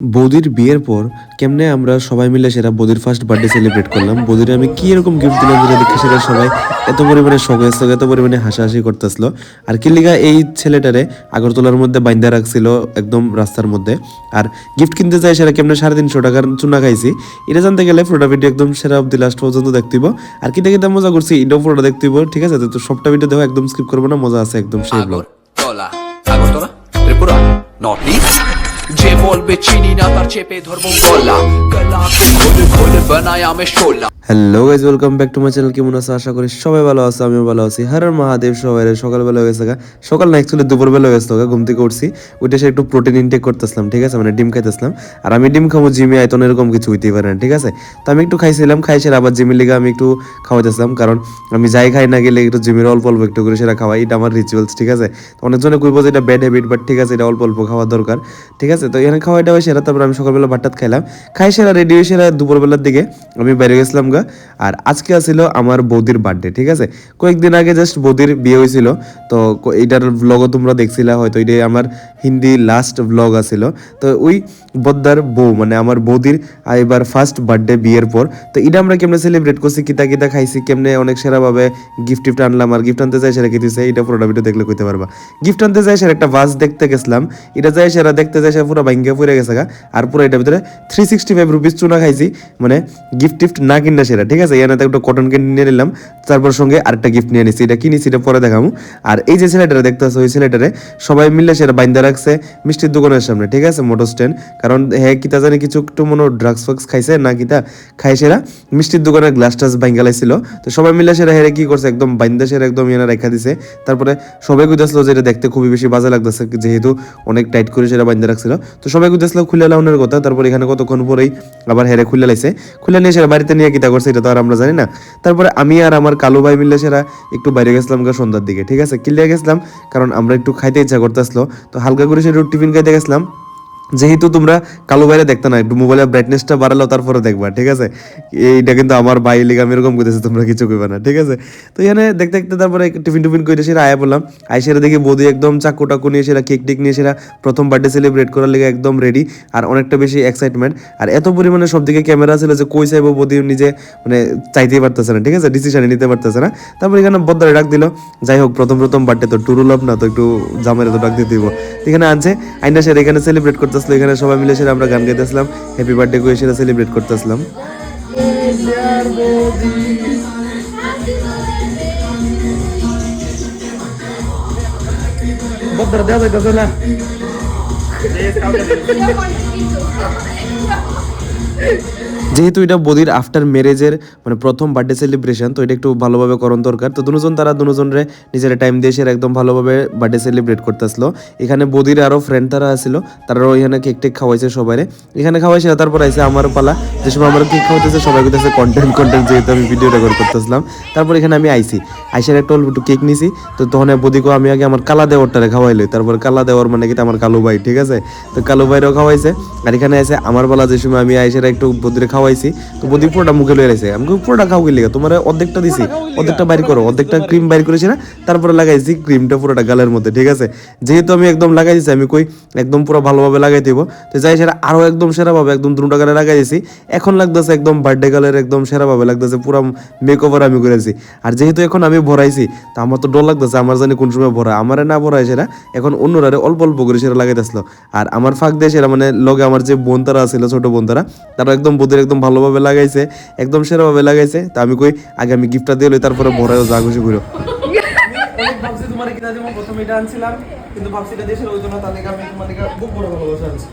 বৌদির বিয়ের পর কেমনে আমরা সবাই মিলে সেটা বৌদির ফার্স্ট বার্থডে সেলিব্রেট করলাম? বৌদির আমি কি এরকম গিফট দিলাম যেটা দেখে সেটা সবাই এত পরিমাণে হয়েছিল এত পরিমাণে হাসাহাসি করতেছিল আর কি কিলিগা এই ছেলেটারে আগরতলার মধ্যে বাইন্দা রাখছিল একদম রাস্তার মধ্যে। আর গিফট কিনতে চাই সেটা কেমনে সাড়ে তিনশো টাকার চুনা খাইছি। এটা জানতে গেলে পুরোটা ভিডিও একদম সেরা অব্দি লাস্ট পর্যন্ত দেখতেইব আর কিতে কিতে মজা করছি, এটাও পুরোটা দেখতেইব ঠিক আছে? তো সবটা ভিডিও দেখো, একদম স্কিপ করব না, মজা আছে একদম, সেই blog Agartala Tripura North East যে বলবে চিনি না তার চেপে ধরবো গলা গলাকে খোলে খোলে বানায় আমি শোলা hello guys welcome back to my channel কেমন আছো? আশা করি সবাই ভালো আছে, আমিও ভালো আছি। হর হর মহাদেব সবাই সকালবেলা হয়ে গেছে। সকাল না অ্যাকচুয়ালি দুপুরবেলা হয়ে গেছে ঘুম থেকে উঠছি। ওইটা সে একটু প্রোটিন ইনটেক করতেছিলাম, ঠিক আছে? মানে ডিম খাইতেছিলাম। আর আমি ডিম খাব, জিমে আয়তন এরকম কিছু হইতেই পারে না, ঠিক আছে? তো আমি একটু খাইছিলাম, খাই সেরা আবার জিমের লিগে আমি একটু খাওয়াইতেছিলাম। কারণ আমি যাই খাই না গেলে একটু জিমের অল্প অল্প একটু করে সেটা খাওয়াই, এটা আমার রিচুয়ালস ঠিক আছে? তো অনেকজনে কইবো যে এটা ব্যাড হ্যাবিট বাট ঠিক আছে, এটা অল্প অল্প খাওয়া দরকার, ঠিক আছে? তো এখানে খাওয়াইটা হয় সেরা তারপর আমি সকালবেলা ভাতটাত খাইলাম। খাই সেরা রেডি হয়ে সেরা দুপুরবেলার দিকে আমি বাইরে গেছিলাম গা। আর আজকে আসছিল আমার বৌদির বার্থডে ঠিক আছে? কয়েকদিন আগে জাস্ট বৌদির বিয়ে হয়েছিল। তো এইটার ব্লগও তোমরা দেখছিলা হয়তো এটাই আমার হিন্দি লাস্ট ব্লগ আছিল। তো ওই বদ্দার বউ মানে আমার বৌদির এবার ফার্স্ট বার্থডে বিয়ের পর, তো এটা আমরা কেমনে সেলিব্রেট করছি, কিতা কিতা খাইছি, কেমনে অনেক সেরাভাবে গিফট টিফট আনলাম, আর গিফট আনতে চাই সেরা কি দিছে এটা পুরোটা ভিডিও দেখলে কইতে পারবা। গিফট আনতে চাই সেরা একটা ভাস দেখতে গেছিলাম, এটা যাই সেরা দেখতে যাই সেরা পুরো ভাঙ্গা পুরে গেছে গা, আর পুরো এটার ভিতরে থ্রি সিক্সটি ফাইভ রুপিস চুনা খাইছি মানে গিফট টিফট না কিনা সেরা, ঠিক আছে? এখানে একটা কটন ক্যান্ডি নিয়ে নিলাম, তারপর সঙ্গে আরেকটা গিফট নিয়ে নিছি। এটা কিনেছি এটা পরে দেখামু আর এই যে ছেলেটারে দেখতেছে, ওই ছেলেটারে সবাই মিলে সেটা বাইন্দা রাখছে মিষ্টির দোকানের সামনে, ঠিক আছে? মোটর স্ট্যান্ড কারণ হ্যাঁ কিতা জানি কিছু একটু মনে ড্রাগস ফাগস খাইছে না কিতা খাই সেরা। মিষ্টির দোকানের গ্লাস টাস বাইঙ্গা লাইছিল তো সবাই মিলে সেরা হেরে কি করছে? একদম বাইন্দা সেরা একদম ইয়ানা রেখা দিছে। তারপরে সবাই কইতেছিল যে এটা দেখতে খুবই বেশি বাজে লাগতেছে, যেহেতু অনেক টাইট করে সেটা বাইন্দা রাখছিল। তো সবাই কইতেছিল খুলে লাউনের কথা। তারপর এখানে কতক্ষণ পরেই আবার হেরে খুলে লাইছে। খুলে নিয়ে সেটা বাড়িতে নিয়ে কিতা করছে এটা তো আর আমরা জানি না। তারপরে আমি আর আমার কালো ভাই মিলে সেরা একটু বাইরে গেছিলাম গা সন্ধ্যার দিকে, ঠিক আছে? কিলিয়া গেছিলাম, কারণ আমরা একটু খাইতে ইচ্ছা করতেছিল। তো হালকা করে সেটা টিফিন খাইতে গেছিলাম। যেহেতু তোমরা কালো বাইরে দেখতে না, একটু মোবাইলের ব্রাইটনেসটা বাড়ালো তারপরে দেখবা, ঠিক আছে? এইটা কিন্তু আমার ভাই লিগে আমি এরকম করতেছি, তোমরা কিছু কইবা না, ঠিক আছে? তো এখানে দেখতে দেখতে তারপরে টিফিন টিফিন করে সেটা আয়া বললাম আই সেটা দেখি বৌদি একদম চাকু টাকু নিয়ে সেটা কেক টেক নিয়ে সেটা প্রথম বার্থডে সেলিব্রেট করার লেগে একদম রেডি আর অনেকটা বেশি এক্সাইটমেন্ট আর এত পরিমাণে সব দিকে ক্যামেরা ছিল যে কই চাইব বৌদি নিজে মানে চাইতেই পারতেছে না, ঠিক আছে? ডিসিশন নিতে পারতেছে না। তারপর এখানে বদ্দারে ডাক দিল, যাই হোক, প্রথম প্রথম বার্থডে তো টুরু লাভ না তো একটু জামের তো ডাক দিতে দিব। এখানে আনছে আইনা সেটা এখানে সেলিব্রেট করতেছিল এখানে সবাই মিলে সেটা আমরা গান গাইতেছিলাম। হ্যাপি বার্থডে করে সেটা সেলিব্রেট করতেছিলাম। যেহেতু এটা বদির আফটার ম্যারেজের মানে প্রথম বার্থডে সেলিব্রেশন তো এটা একটু ভালোভাবে করণ দরকার। তো দুজন তারা দুজনরে নিজের টাইম দিয়ে সেরা একদম ভালোভাবে বার্থডে সেলিব্রেট করতেছিল। এখানে বদির আরও ফ্রেন্ড তারা আছিল, তারাও এখানে কেক টেক খাওয়াইছে সবাই এখানে খাওয়াইছে, তারপর আইসে আমার পালা। যে সময় আমার কেক খাওয়াইতেছে, সবাই করতেছে কন্টেন্ট কন্টেন্ট যেহেতু আমি ভিডিও রেকর্ড করতেছিলাম। তারপর এখানে আমি আইসি আইসার একটা একটু কেক নিছি। তো তখন বদিকেও আমি আগে আমার কালা দেওয়ারটারে খাওয়াইলি। তারপর কালা দেওয়ার মানে কি? আমার কালু ভাই ঠিক আছে? তো কালু ভাইরাও খাওয়াইছে। আর এখানে এসে আমার বেলা যে সময় আমি আইসার একটু বদিরে খাওয়াইছি তো বদি পুরোটা মুখে লয়ে রাখছে আমি পুরোটা খাও গেলে তোমার অর্ধেকটা দিছি অর্ধেকটা বাইর করো অর্ধেকটা ক্রিম বাইর করেছি না তারপরে লাগাইছি ক্রিমটা পুরোটা গালের মধ্যে ঠিক আছে? যেহেতু আমি একদম লাগাই দিছি আমি কই একদম পুরো ভালোভাবে লাগাই দিব। তো যাই সেটা আরও একদম সেরাভাবে একদম দুটা গালে লাগাই দিছি। এখন লাগতেছে একদম বার্থডে গালের একদম সেরাভাবে লাগতেছে পুরো মেক ওভার আমি করেছি আর যেহেতু এখন আমি ভরাইছি তো আমার তো ডর লাগতেছে আমার জানি কোন সময় ভরা। আমারে না ভরাই সেটা এখন অন্যরারে অল্প অল্প করে সেটা লাগাইতেছিল। আর আমার ফাঁক দিয়ে সেটা মানে লগে আমার যে বোন তারা ছিল ছোট বোন তারা তারা একদম বোধের একদম ভালোভাবে লাগাইছে একদম সেরাভাবে লাগাইছে তা আমি কই আগে আমি গিফটটা দিয়ে লই তারপরে ভরাইও যা খুশি করো ভাবছি তোমার কিনা দিব প্রথমে এটা আনছিলাম কিন্তু ভাবছি এটা দেশের ওই জন্য তাদেরকে আমি তোমাদেরকে খুব বড় ভালোবাসা আনছি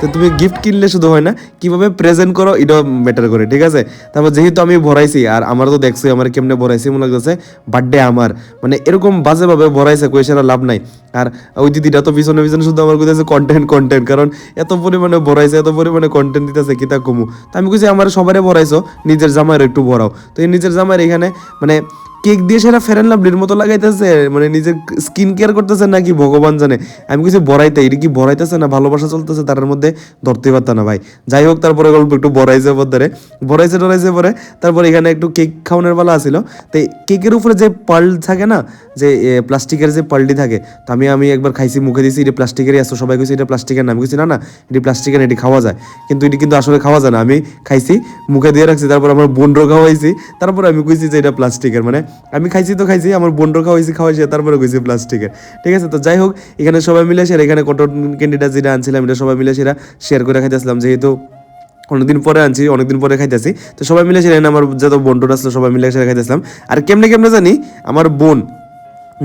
তো তুমি গিফট কিনলে শুধু হয় না, কীভাবে প্রেজেন্ট করো এটাও ম্যাটার করে, ঠিক আছে? তারপর যেহেতু আমি ভরাইছি, আর আমার তো দেখছি, আমার কেমনে ভরাইছি মনে লাগতেছে বার্থডে আমার। মানে এরকম বাজেভাবে ভরাইছে সেটা লাভ নাই। আর ওই দিদিটা তো পিছনে পিছনে শুধু আমার কইতেছে কন্টেন্ট কন্টেন্ট কারণ এত পরিমাণে ভরাইছে, এত পরিমাণে কন্টেন্ট দিতেছে কিতা কমু? তো আমি কইছি, আমার সবারে ভরাইছো, নিজের জামাইয়ের একটু ভরাও। তো এই নিজের জামাইয়ের এখানে মানে কেক দিয়ে সেটা ফেরেন লাভলির মতো লাগাইতেছে মানে নিজের স্কিন কেয়ার করতেছে নাকি ভগবান জানে। আমি কিছু বড়াইতে, এটা কি বড়াইতেছে না ভালোবাসা চলতেছে তার মধ্যে? ধরতে পারতাম না ভাই। যাই হোক, তারপরে গল্প একটু বড়াইছে পরে বড়াইছে টরাইছে পরে তারপরে এখানে একটু কেক খাওয়ানোর বেলা আসিল তো কেকের উপরে যে পার্ল থাকে না, যে প্লাস্টিকের যে পার্লটি থাকে, তো আমি আমি একবার খাইছি, মুখে দিয়েছি এটা প্লাস্টিকেরই আসতো সবাই কইছে এটা প্লাস্টিকের না। আমি কইছি, না না, এটি প্লাস্টিকের এটি খাওয়া যায়। কিন্তু এটি কিন্তু আসলে খাওয়া যায় না। আমি খাইছি, মুখে দিয়ে রাখছি, তারপর আমার বোনরও খাওয়াইছি। তারপর আমি কইছি যে এটা প্লাস্টিকের মানে আমি খাইছি তো খাইছি, আমার বোনরও খাওয়াইছি খাওয়াইছি, তারপরে গেছি প্লাস্টিকের ঠিক আছে, তো যাই হোক এখানে সবাই মিলে সেরা এখানে কটন ক্যান্ডিটা যেটা আনছিলাম, এটা সবাই মিলে সেরা শেয়ার করে খাইতেছিলাম, যেহেতু অনেকদিন পরে আনছি, অনেকদিন পরে খাইতেছি। তো সবাই মিলে সেরা আমার যত বন্ধুরা আসলো সবাই মিলে সেরে খাইতেছিলাম। আর কেমনে কেমনে জানি, আমার বোন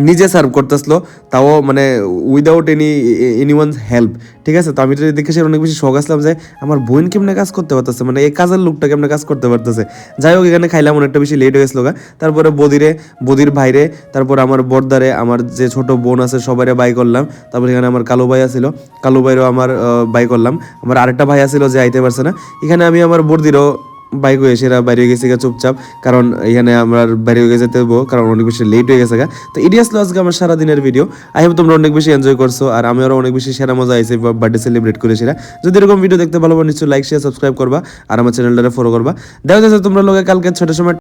নিজে সার্ভ করতেছিল, তাও মানে without any any one help ঠিক আছে? তো আমি এটা দেখে সে অনেক বেশি শখ আসলাম যে, আমার বোন কেমনে কাজ করতে পারতেছে? মানে এই কাজের লোকটা কেমনে কাজ করতে পারতেছে? যাই হোক, এখানে খাইলাম, অনেকটা বেশি লেট হয়ে গেছিল গা। তারপরে বদিরে, বদির ভাইরে, তারপর আমার বর্দারে, আমার যে ছোট বোন আছে, সবাইরে বাই করলাম। তারপরে এখানে আমার কালো ভাই আছিল। কালো ভাইরও আমার বাই করলাম। আমার আরেকটা ভাই আছিল যে আইতে পারছে না। এখানে আমি আমার বর্দিরও বাইক হয়ে সেরা বাইরে গেছে চুপচাপ। কারণ এখানে আমরা বাইরে হয়ে গেছে হব কারণ অনেক বেশি লেট হয়ে গেছে গা। তো এটি আসলো আজকে আমার সারাদিনের ভিডিও আই হোপ তোমরা অনেক বেশি এনজয় করছ, আর আমি আরও অনেক বেশি সেরা মজা আসে বার্থডে সেলিব্রেট করে সেরা যদি এরকম ভিডিও দেখতে ভালো নিশ্চয়ই লাইক শেয়ার সাবস্ক্রাইব করবা, আর আমার চ্যানেলটা ফলো করবা। দেখা যাচ্ছে তোমরা লোকে কালকে ছটার সময়